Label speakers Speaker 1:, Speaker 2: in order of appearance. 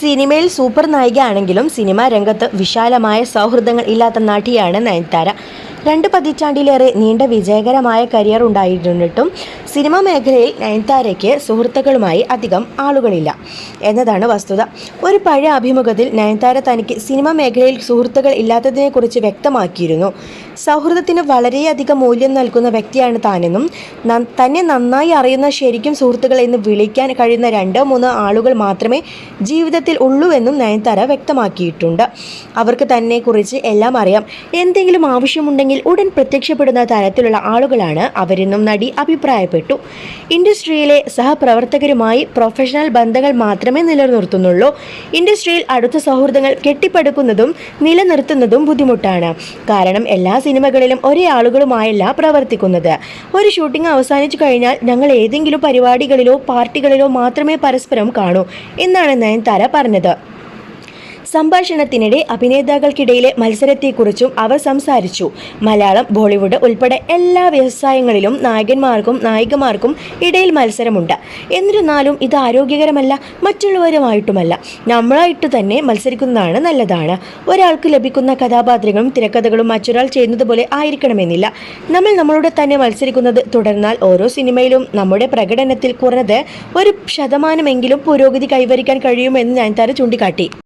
Speaker 1: സിനിമയിൽ super നായികയാണെങ്കിലും cinema രംഗത്ത് വിശാലമായ സൗഹൃദങ്ങൾ ഇല്ലാത്ത നടിയാണ് നയൻതാര. രണ്ട് പതിറ്റാണ്ടിലേറെ നീണ്ട വിജയകരമായ കരിയർ ഉണ്ടായിരുന്നിട്ടും സിനിമാ മേഖലയിൽ നയൻതാരയ്ക്ക് സുഹൃത്തുക്കളുമായി അധികം ആളുകളില്ല എന്നതാണ് വസ്തുത. ഒരു പഴയ അഭിമുഖത്തിൽ നയൻതാര തനിക്ക് സിനിമാ മേഖലയിൽ സുഹൃത്തുക്കൾ ഇല്ലാത്തതിനെക്കുറിച്ച് വ്യക്തമാക്കിയിരുന്നു. സൗഹൃദത്തിന് വളരെയധികം മൂല്യം നൽകുന്ന വ്യക്തിയാണ് താനെന്നും തന്നെ നന്നായി അറിയുന്ന ശരിക്കും സുഹൃത്തുക്കൾ എന്ന് വിളിക്കാൻ കഴിയുന്ന രണ്ടോ മൂന്നോ ആളുകൾ മാത്രമേ ജീവിതത്തിൽ ഉള്ളൂ എന്നും നയൻതാര വ്യക്തമാക്കിയിട്ടുണ്ട്. അവർക്ക് തന്നെക്കുറിച്ച് എല്ലാം അറിയാം. എന്തെങ്കിലും ആവശ്യമുണ്ടെങ്കിൽ ഉടൻ പ്രത്യക്ഷപ്പെടുന്ന തരത്തിലുള്ള ആളുകളാണ് അവരെന്നും നടി അഭിപ്രായപ്പെട്ടു. ഇൻഡസ്ട്രിയിലെ സഹപ്രവർത്തകരുമായി പ്രൊഫഷണൽ ബന്ധങ്ങൾ മാത്രമേ നിലനിർത്തുന്നുള്ളൂ. ഇൻഡസ്ട്രിയിൽ അടുത്ത സൗഹൃദങ്ങൾ കെട്ടിപ്പടുക്കുന്നതും നിലനിർത്തുന്നതും ബുദ്ധിമുട്ടാണ്. കാരണം എല്ലാ സിനിമകളിലും ഒരേ ആളുകളുമായല്ല പ്രവർത്തിക്കുന്നത്. ഒരു ഷൂട്ടിംഗ് അവസാനിച്ചു കഴിഞ്ഞാൽ ഞങ്ങൾ ഏതെങ്കിലും പരിപാടികളിലോ പാർട്ടികളിലോ മാത്രമേ പരസ്പരം കാണൂ എന്നാണ് നയൻതാര പറഞ്ഞത്. സംഭാഷണത്തിനിടെ അഭിനേതാക്കൾക്കിടയിലെ മത്സരത്തെക്കുറിച്ചും അവർ സംസാരിച്ചു. മലയാളം ബോളിവുഡ് ഉൾപ്പെടെ എല്ലാ വ്യവസായങ്ങളിലും നായകന്മാർക്കും നായികമാർക്കും ഇടയിൽ മത്സരമുണ്ട്. എന്നിരുന്നാലും ഇത് ആരോഗ്യകരമല്ല മറ്റുള്ളവരുമായിട്ടുമല്ല. നമ്മളായിട്ട് തന്നെ മത്സരിക്കുന്നതാണ് നല്ലതാണ്. ഒരാൾക്ക് ലഭിക്കുന്ന കഥാപാത്രങ്ങളും തിരക്കഥകളും മറ്റൊരാൾ ചെയ്യുന്നതുപോലെ ആയിരിക്കണമെന്നില്ല. നമ്മൾ നമ്മളോട് തന്നെ മത്സരിക്കുന്നത് തുടർന്നാൽ ഓരോ സിനിമയിലും നമ്മുടെ പ്രകടനത്തിൽ കുറഞ്ഞത് ഒരു ശതമാനമെങ്കിലും പുരോഗതി കൈവരിക്കാൻ കഴിയുമെന്ന് ഞാൻ താര ചൂണ്ടിക്കാട്ടി.